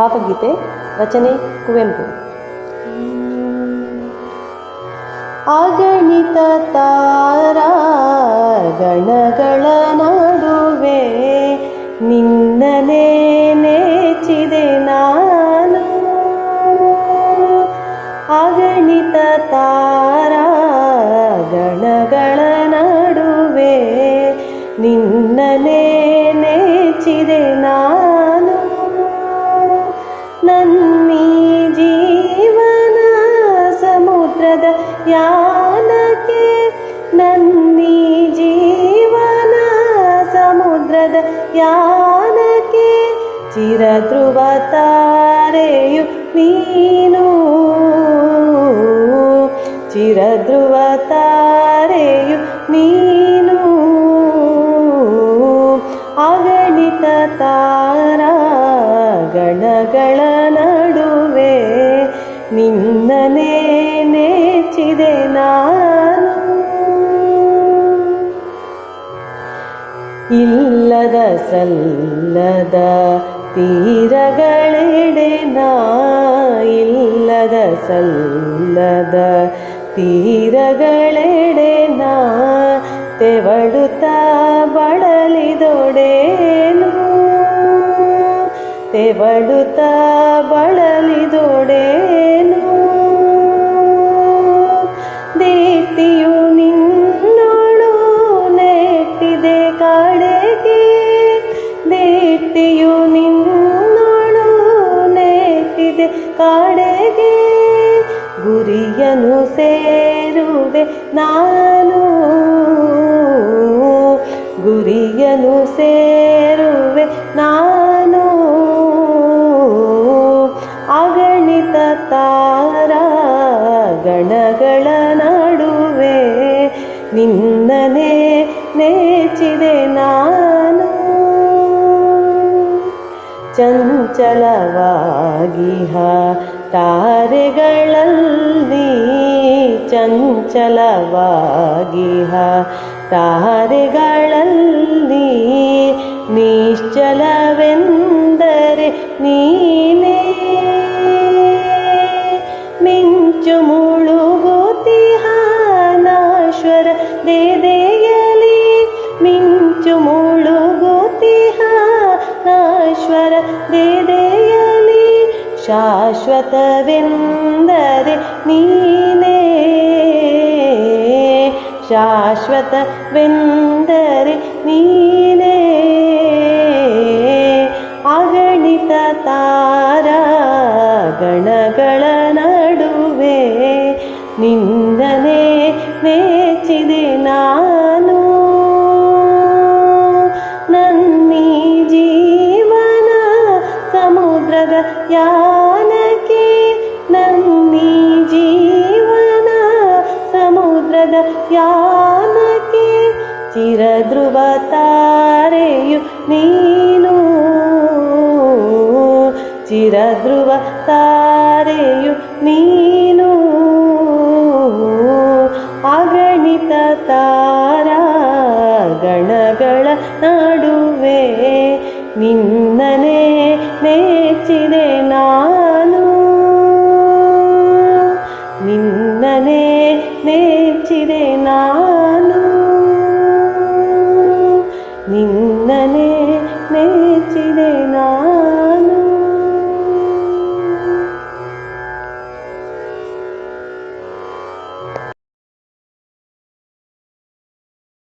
ಭಾವಗೀತೆ ರಚನೆ ಕುವೆಂಪು. ಅಗಣಿತ ತಾರ ಗಣಗಳ ನಡುವೆ ನಿನ್ನನೇ ನೇಚಿದೆ ನಾನು. ಅಗಣಿತ ತಾರ ಗಣಗಳ ನಡುವೆ ನಿನ್ನನೇ ನೇಚಿದೆ ನಾನು ಸಮುದ್ರದ ನಂದಿ ಜೀವನ ಸಮುದ್ರದ ಯಾನಕ್ಕೆ ಚಿರಧ್ರುವ ತಾರೆಯು ನೀನು. ಚಿರಧ್ರುವ ತಾರೆಯು ನೀನು. ಅಗಣಿತ ತಾರ ಗಣಗಳ ನಡುವೆ ನಿನ್ನನೇ ನೆಚ್ಚಿದೆ ನಾನು. ಇಲ್ಲದ ಸಲ್ಲದ ತೀರಗಳೆಡೆ ನಾ ಇಲ್ಲದ ಸಲ್ಲದ ತೀರಗಳೆಡೆ ನಾ ತೆವಳುತ್ತಾ ಬಳಲಿದೊಡೇನು. ತೆವಳುತ್ತಾ ಬಳಲಿದೊಡೇನು. ಕಾಡೆಗೆ ಗುರಿಯನು ಸೇರುವೆ ನಾನು. ಗುರಿಯನು ಸೇರುವೆ ನಾನು. ಅಗಣಿತ ತಾರ ಗಣಗಳ ನಡುವೆ ನಿನ್ನನೆ ನೆಚ್ಚಿದೆ ನಾನು. ಚಂಚಲವಾಗಿಹ ತಾರೆಗಳಲ್ಲಿ ಚಂಚಲವಾಗಿಹ ತಾರೆಗಳಲ್ಲಿ ನಿಶ್ಚಲವೆಂದರೆ ನೀನೇ ನಾಶ್ವರ ದೇದೆಯಲಿ ಶಾಶ್ವತವೆಂದರೆ ನೀನೇ. ಶಾಶ್ವತವೆಂದರೆ ನೀನೇ. ಅಗಣಿತ ತಾರ ಗಣಗಳ ನಡುವೆ ನಿಂದನೆ ನೆಚ್ಚಿದೆ ಯಾನಕ್ಕೆ ನಂದಿ ಜೀವನ ಸಮುದ್ರದ ಯಾನಕ್ಕೆ ಚಿರಧ್ರುವ ತಾರೆಯು ನೀನು. ಚಿರಧ್ರುವ ತಾರೆಯು ನೀನು. ಅಗಣಿತ ತಾರ ಗಣಗಳ ನಡುವೆ ನಿನ್ನ ನೆಚ್ಚಿದೆ ನಾ